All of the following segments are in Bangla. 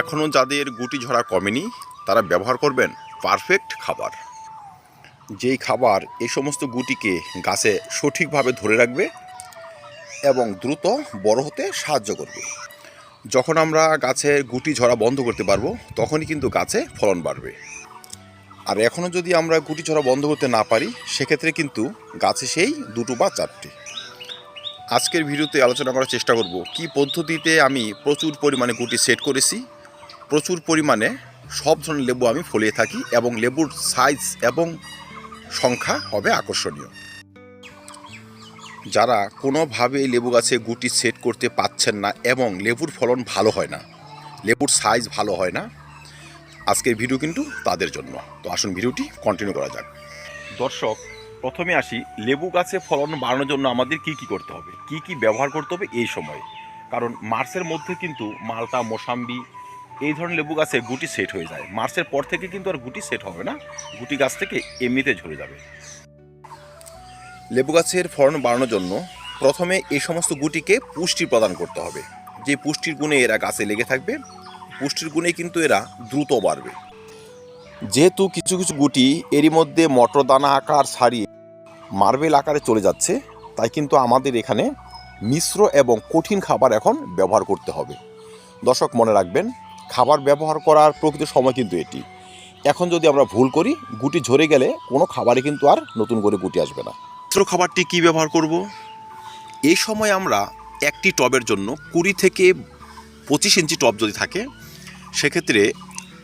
এখনও যাদের গুটি ঝরা কমেনি, তারা ব্যবহার করবেন পারফেক্ট খাবার। যেই খাবার এই সমস্ত গুটিকে গাছে সঠিকভাবে ধরে রাখবে এবং দ্রুত বড় হতে সাহায্য করবে। যখন আমরা গাছের গুটি ঝরা বন্ধ করতে পারব, তখনই কিন্তু গাছে ফলন বাড়বে। আর এখনও যদি আমরা গুটি ঝরা বন্ধ করতে না পারি, সেক্ষেত্রে কিন্তু গাছে সেই দুটো বা চারটি। আজকের ভিডিওতে আলোচনা করার চেষ্টা করব, কি পদ্ধতিতে আমি প্রচুর পরিমাণে গুটি সেট করেছি প্রচুর পরিমাণে সব ধরনের লেবু আমি ফলিয়ে থাকি এবং লেবুর সাইজ এবং সংখ্যা হবে আকর্ষণীয়। যারা কোনোভাবে লেবু গাছে গুটি সেট করতে পাচ্ছেন না এবং লেবুর ফলন ভালো হয় না, লেবুর সাইজ ভালো হয় না, আজকের ভিডিও কিন্তু তাদের জন্য। তো আসুন ভিডিওটি কন্টিনিউ করা যাক। দর্শক, প্রথমে আসি, লেবু গাছে ফলন বাড়ানোর জন্য আমাদের কি কি করতে হবে? কি কি ব্যবহার করতে হবে এই সময়? কারণ মার্চের মধ্যে কিন্তু মালটা, মোসাম্বি এই ধরনের লেবু গাছে গুটি সেট হয়ে যায়। মার্চের পর থেকে কিন্তু আর গুটি সেট হবে না। গুটি গাছ থেকে এমনিতে ঝরে যাবে। লেবু গাছের ফলন বাড়ানোর জন্য প্রথমে এই সমস্ত গুটিকে পুষ্টি প্রদান করতে হবে। যে পুষ্টির গুণে এরা গাছে লেগে থাকবে, পুষ্টির গুণে কিন্তু এরা দ্রুত বাড়বে। যেহেতু কিছু কিছু গুটি এরই মধ্যে মটর দানা আকার ছাড়িয়ে মার্বেল আকারে চলে যাচ্ছে, তাই কিন্তু আমাদের এখানে মিশ্র এবং কঠিন খাবার এখন ব্যবহার করতে হবে। দর্শক মনে রাখবেন খাবার ব্যবহার করার প্রকৃত সময় কিন্তু এটি। এখন যদি আমরা ভুল করি, গুটি ঝরে গেলে কোনো খাবারে কিন্তু আর নতুন করে গুটি আসবে না। মিশ্র খাবারটি কি ব্যবহার করব? এই সময় আমরা একটি টবের জন্য কুড়ি থেকে পঁচিশ ইঞ্চি টব যদি থাকে, সেক্ষেত্রে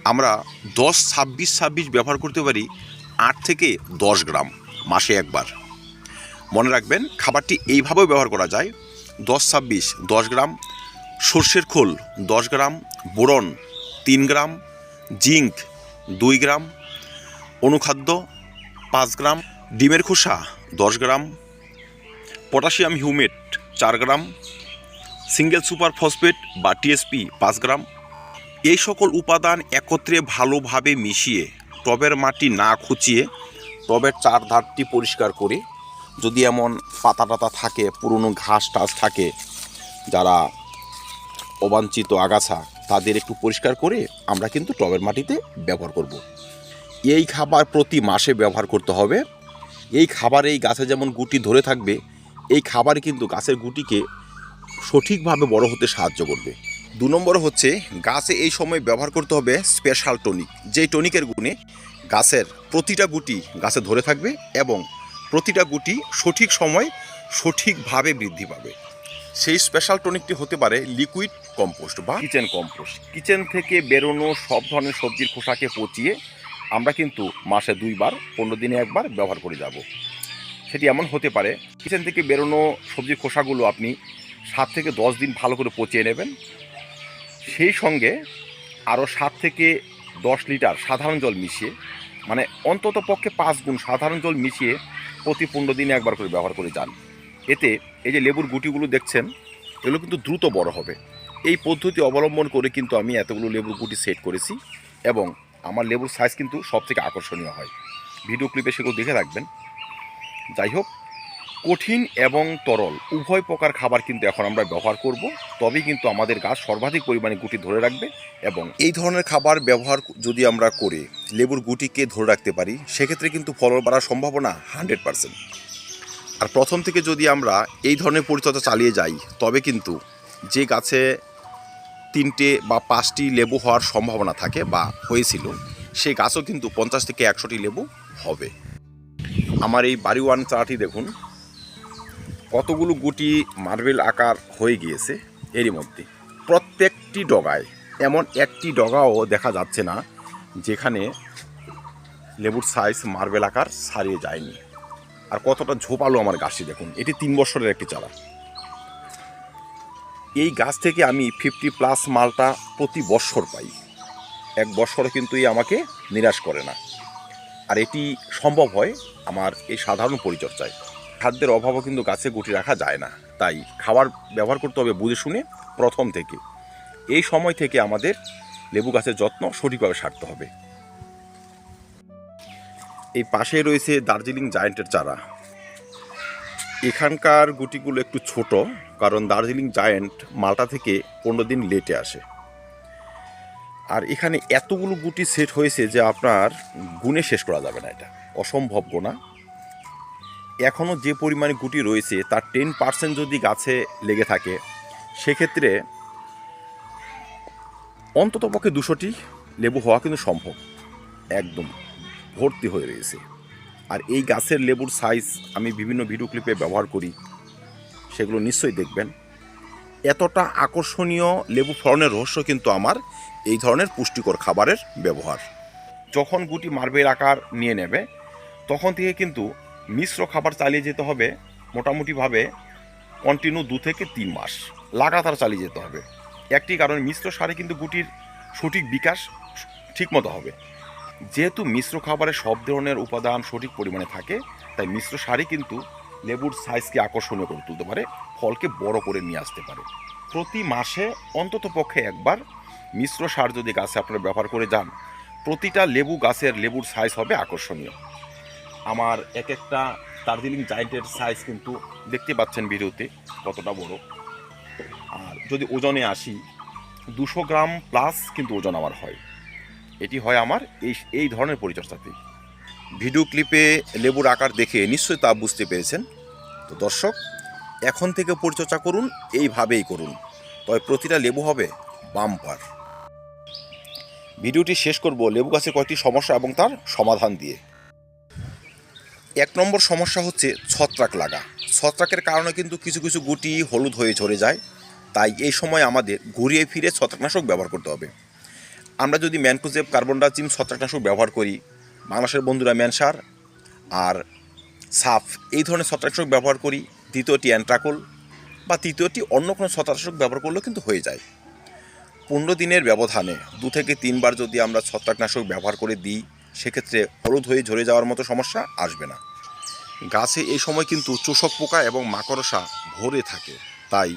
আমরা দশ, ছাব্বিশ ছাব্বিশ ব্যবহার করতে পারি আট থেকে দশ গ্রাম মাসে একবার। মনে রাখবেন, খাবারটি এইভাবেও ব্যবহার করা যায়, দশ, ছাব্বিশ, দশ গ্রাম সর্ষের খোল দশ গ্রাম, বোরন তিন গ্রাম, জিঙ্ক দুই গ্রাম, অনুখাদ্য পাঁচ গ্রাম, ডিমের খোসা দশ গ্রাম, পটাশিয়াম হিউমেট চার গ্রাম, সিঙ্গেল সুপার ফসফেট বা টিএসপি পাঁচ গ্রাম। এই সকল উপাদান একত্রে ভালোভাবে মিশিয়ে টবের মাটি না খুঁচিয়ে টবের চার ধারটি পরিষ্কার করে যদি এমন পাতা টাতা থাকে, পুরনো ঘাস টাস থাকে, যারা অবাঞ্ছিত আগাছা তাদের একটু পরিষ্কার করে আমরা কিন্তু টবের মাটিতে ব্যবহার করব। এই খাবার প্রতি মাসে ব্যবহার করতে হবে। এই খাবার, এই গাছে যেমন গুটি ধরে থাকবে, এই খাবার কিন্তু গাছের গুটিকে সঠিকভাবে বড় হতে সাহায্য করবে। দু নম্বর হচ্ছে, গাছে এই সময় ব্যবহার করতে হবে স্পেশাল টনিক যেই টনিকের গুণে গাছের প্রতিটা গুটি গাছে ধরে থাকবে এবং প্রতিটা গুটি সঠিক সময় সঠিকভাবে বৃদ্ধি পাবে। সেই স্পেশাল টনিকটি হতে পারে লিকুইড কম্পোস্ট বা কিচেন কম্পোস্ট কিচেন থেকে বেরোনো সব ধরনের সবজির খোসাকে পচিয়ে আমরা কিন্তু মাসে দুইবার, পনেরো দিনে একবার ব্যবহার করে যাব। সেটি এমন হতে পারে কিচেন থেকে বেরোনো সবজির খোসাগুলো আপনি সাত থেকে দশ দিন ভালো করে পচিয়ে নেবেন। সেই সঙ্গে আরও সাত থেকে দশ লিটার সাধারণ জল মিশিয়ে মানে অন্তত পক্ষে পাঁচ গুণ সাধারণ জল মিশিয়ে প্রতি পনেরো দিনে একবার করে ব্যবহার করে যান। এতে এই যে লেবুর গুটিগুলো দেখছেন, এগুলো কিন্তু দ্রুত বড় হবে। এই পদ্ধতি অবলম্বন করে কিন্তু আমি এতগুলো লেবুর গুটি সেট করেছি এবং আমার লেবুর সাইজ কিন্তু সব থেকে আকর্ষণীয় হয়। ভিডিও ক্লিপে সেগুলো দেখে রাখবেন। যাই হোক, কঠিন এবং তরল, উভয় প্রকার খাবার কিন্তু এখন আমরা ব্যবহার করব। তবেই কিন্তু আমাদের গাছ সর্বাধিক পরিমাণে গুটি ধরে রাখবে এবং এই ধরনের খাবার ব্যবহার যদি আমরা করে লেবুর গুটিকে ধরে রাখতে পারি, সেক্ষেত্রে কিন্তু ফলন বাড়ার সম্ভাবনা হান্ড্রেড পারসেন্ট আর প্রথম থেকে যদি আমরা এই ধরনের পরিচর্যা চালিয়ে যাই, তবে কিন্তু যে গাছে তিনটে বা পাঁচটি লেবু হওয়ার সম্ভাবনা থাকে বা হয়েছিল সেই গাছও কিন্তু পঞ্চাশ থেকে একশোটি লেবু হবে। আমার এই বাড়ি ওয়ান চারাটি দেখুন, কতগুলো গুটি মার্বেল আকার হয়ে গিয়েছে এরই মধ্যে। প্রত্যেকটি ডগায়, এমন একটি ডগাও দেখা যাচ্ছে না, যেখানে লেবুর সাইজ মার্বেল আকার ছাড়িয়ে যায়নি। আর কতটা ঝোপালো আমার গাছটি দেখুন। এটি তিন বছরের একটি চারা। এই গাছ থেকে আমি ফিফটি প্লাস মালটা প্রতি বৎসর পাই। এক বৎসরে কিন্তু এই আমাকে নিরাশ করে না। আর এটি সম্ভব হয় আমার এই সাধারণ পরিচর্যায়। খাদ্যের অভাবও কিন্তু গাছে গুটি রাখা যায় না। তাই খাবার ব্যবহার করতে হবে বুঝে শুনে প্রথম থেকে। এই সময় থেকে আমাদের লেবু গাছের যত্ন সঠিকভাবে সারতে হবে। এই পাশে রয়েছে দার্জিলিং জায়েন্টের চারা। এখানকার গুটিগুলো একটু ছোট, কারণ দার্জিলিং জায়েন্ট মালটা থেকে পনেরো দিন লেটে আসে। আর এখানে এতগুলো গুটি সেট হয়েছে যে আপনার গুণে শেষ করা যাবে না এটা। অসম্ভব গোনা। এখনও যে পরিমাণে গুটি রয়েছে, তার টেন পার্সেন্ট যদি গাছে লেগে থাকে, সেক্ষেত্রে অন্তত পক্ষে দুশোটি লেবু হওয়া কিন্তু সম্ভব। একদম। ভর্তি হয়ে রয়েছে। আর এই গাছের লেবুর সাইজ আমি বিভিন্ন ভিডিও ক্লিপে ব্যবহার করি, সেগুলো নিশ্চয়ই দেখবেন। এতটা আকর্ষণীয় লেবু ফলনের রহস্য কিন্তু আমার এই ধরনের পুষ্টিকর খাবারের ব্যবহার। যখন গুটি মার্বেল আকার নিয়ে নেবে, তখন থেকে কিন্তু মিশ্র খাবার চালিয়ে যেতে হবে, মোটামুটিভাবে কন্টিনিউ দু থেকে তিন মাস লাগাতার চালিয়ে যেতে হবে। একটি কারণ মিশ্র সারে কিন্তু গুটির সঠিক বিকাশ ঠিকমতো হবে। যেহেতু মিশ্র খাবারে সব ধরনের উপাদান সঠিক পরিমাণে থাকে, তাই মিশ্র সারই কিন্তু লেবুর সাইজকে আকর্ষণীয় করে তুলতে পারে, ফলকে বড় করে নিয়ে আসতে পারে। প্রতি মাসে অন্তত পক্ষে একবার মিশ্র সার যদি গাছে আপনারা ব্যবহার করে যান, প্রতিটা লেবু গাছের লেবুর সাইজ হবে আকর্ষণীয়। আমার এক একটা দার্জিলিং জায়েন্টের সাইজ কিন্তু দেখতে পাচ্ছেন ভিডিওতে কতটা বড়। আর যদি ওজনে আসি, দুশো গ্রাম প্লাস কিন্তু ওজন আমার হয়। এটি হয় আমার এই এই ধরনের পরিচর্যাতেই ভিডিও ক্লিপে লেবুর আকার দেখে নিশ্চয়ই তা বুঝতে পেরেছেন। তো দর্শক, এখন থেকে পরিচর্যা করুন, এইভাবেই করুন। তবে প্রতিটা লেবু হবে বাম্পার। ভিডিওটি শেষ করব লেবু গাছের কয়েকটি সমস্যা এবং তার সমাধান দিয়ে। এক নম্বর সমস্যা হচ্ছে ছত্রাক লাগা। ছত্রাকের কারণে কিন্তু কিছু কিছু গুটি হলুদ হয়ে ঝরে যায়। তাই এই সময় আমাদের ঘুরিয়ে ফিরে ছত্রাকনাশক ব্যবহার করতে হবে। আমরা যদি ম্যানকোজেব কার্বন ডাইচিম ছত্রাকনাশক ব্যবহার করি, বাংলাদেশের বন্ধুরা ম্যানসার আর সাফ এই ধরনের ছত্রাকনাশক ব্যবহার করি, দ্বিতীয়টি অ্যান্ট্রাকোল বা তৃতীয়টি অন্য কোনো ছত্রাকনাশক ব্যবহার করলেও কিন্তু হয়ে যায়। পনেরো দিনের ব্যবধানে দু থেকে তিনবার যদি আমরা ছত্রাকনাশক ব্যবহার করে দিই, সেক্ষেত্রে হলুদ হয়ে ঝরে যাওয়ার মতো সমস্যা আসবে না। গাছে এই সময় কিন্তু চোষক পোকা এবং মাকড়সা ভরে থাকে। তাই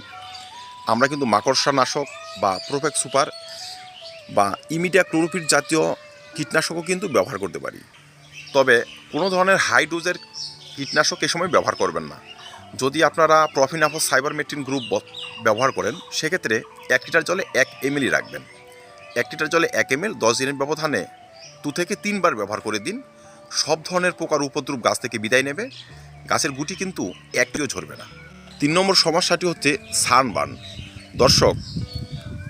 আমরা কিন্তু মাকড়সা নাশক বা প্রোফেক্ট সুপার বা ইমিডিয়া ক্লোরোফিট জাতীয় কীটনাশকও কিন্তু ব্যবহার করতে পারি। তবে কোনো ধরনের হাই ডোজের কীটনাশক এ সময় ব্যবহার করবেন না। যদি আপনারা প্রফিনাফস সাইবারমেট্রিন গ্রুপ ব্যবহার করেন, সেক্ষেত্রে এক লিটার জলে এক এমএলই রাখবেন। এক লিটার জলে এক এমএল দশ দিনের ব্যবধানে দু থেকে তিনবার ব্যবহার করে দিন। সব ধরনের পোকার উপদ্রব গাছ থেকে বিদায় নেবে। গাছের গুটি কিন্তু একটিও ঝরবে না। তিন নম্বর সমস্যাটি হচ্ছে সানবার্ন দর্শক,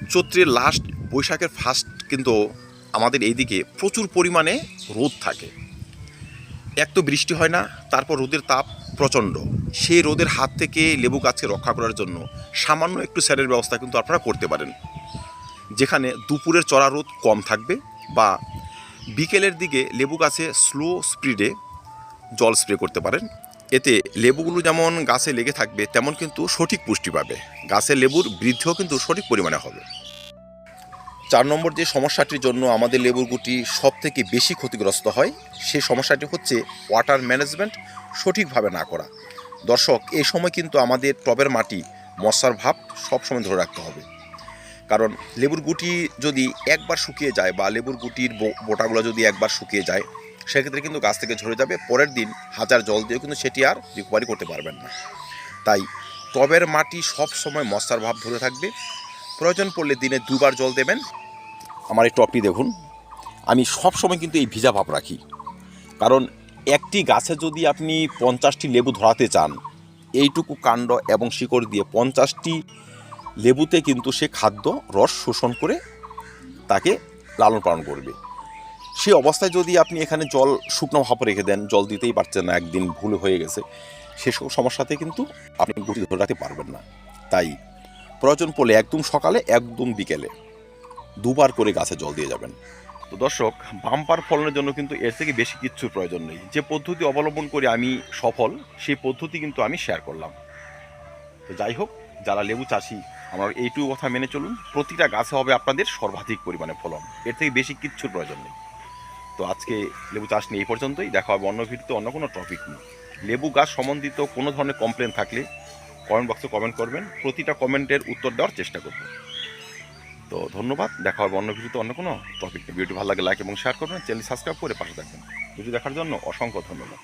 চৈত্রের লাস্ট বৈশাখের ফার্স্ট কিন্তু আমাদের এইদিকে প্রচুর পরিমাণে রোদ থাকে। এক তো বৃষ্টি হয় না, তারপর রোদের তাপ প্রচণ্ড। সেই রোদের হাত থেকে লেবু গাছকে রক্ষা করার জন্য সামান্য একটু স্যারের ব্যবস্থা কিন্তু আপনারা করতে পারেন। যেখানে দুপুরের চড়া রোদ কম থাকবে বা বিকেলের দিকে লেবু গাছে স্লো স্পিডে জল স্প্রে করতে পারেন। এতে লেবুগুলো যেমন গাছে লেগে থাকবে, তেমন কিন্তু সঠিক পুষ্টি পাবে। গাছের লেবুর বৃদ্ধিও কিন্তু সঠিক পরিমাণে হবে। চার নম্বর যে সমস্যাটির জন্য আমাদের লেবুর গুটি সব থেকে বেশি ক্ষতিগ্রস্ত হয় সেই সমস্যাটি হচ্ছে ওয়াটার ম্যানেজমেন্ট সঠিকভাবে না করা। দর্শক এই সময় কিন্তু আমাদের টবের মাটি মশার ভাব সবসময় ধরে রাখতে হবে। কারণ লেবুর গুটি যদি একবার শুকিয়ে যায় বা লেবুর গুটির বোটাগুলো যদি একবার শুকিয়ে যায়, সেক্ষেত্রে কিন্তু গাছ থেকে ঝরে যাবে, পরের দিন হাজার জল দিয়েও কিন্তু সেটি আর রিকভারি করতে পারবেন না। তাই টবের মাটি সব সময় মশার ভাব ধরে থাকবে। প্রয়োজন পড়লে দিনে দুবার জল দেবেন আমার এই টপটি দেখুন। আমি সব সময় কিন্তু এই ভিজা ভাব রাখি। কারণ একটি গাছে যদি আপনি পঞ্চাশটি লেবু ধরাতে চান, এইটুকু কাণ্ড এবং শিকড় দিয়ে পঞ্চাশটি লেবুতে কিন্তু সে খাদ্য রস শোষণ করে তাকে লালন পালন করবে। সেই অবস্থায় যদি আপনি এখানে জল, শুকনো ভাব রেখে দেন, জল দিতেই পারছেন না, একদিন ভুল হয়ে গেছে, সেসব সমস্যাতে কিন্তু আপনি গুটি ধরে রাখতে পারবেন না। তাই প্রয়োজন পড়লে একদম সকালে, একদম বিকেলে। দুবার করে গাছে জল দিয়ে যাবেন। তো দর্শক, বাম্পার ফলনের জন্য কিন্তু এর থেকে বেশি কিচ্ছুর প্রয়োজন নেই। যে পদ্ধতি অবলম্বন করে আমি সফল, সেই পদ্ধতি কিন্তু আমি শেয়ার করলাম। তো যাই হোক, যারা লেবু চাষি, আমার এইটুকু কথা মেনে চলুন, প্রতিটা গাছে হবে আপনাদের সর্বাধিক পরিমাণে ফলন। এর থেকে বেশি কিচ্ছুর প্রয়োজন নেই। তো আজকে লেবু চাষ নিয়ে এই পর্যন্তই। দেখা হবে অন্য ভিডিওতে অন্য কোনো টপিক নিয়ে। লেবু গাছ সম্বন্ধিত কোনো ধরনের কমপ্লেন থাকলে কমেন্ট বক্সে কমেন্ট করবেন। প্রতিটা কমেন্টের উত্তর দেওয়ার চেষ্টা করব। তো ধন্যবাদ। দেখা হবে অন্য ভিডিওতে অন্য কোনো টপিক ভিডিওটি ভালো লাগে লাইক এবং শেয়ার করবেন। চ্যানেল সাবস্ক্রাইব করে পাশে থাকবেন। ভিডিও দেখার জন্য অসংখ্য ধন্যবাদ।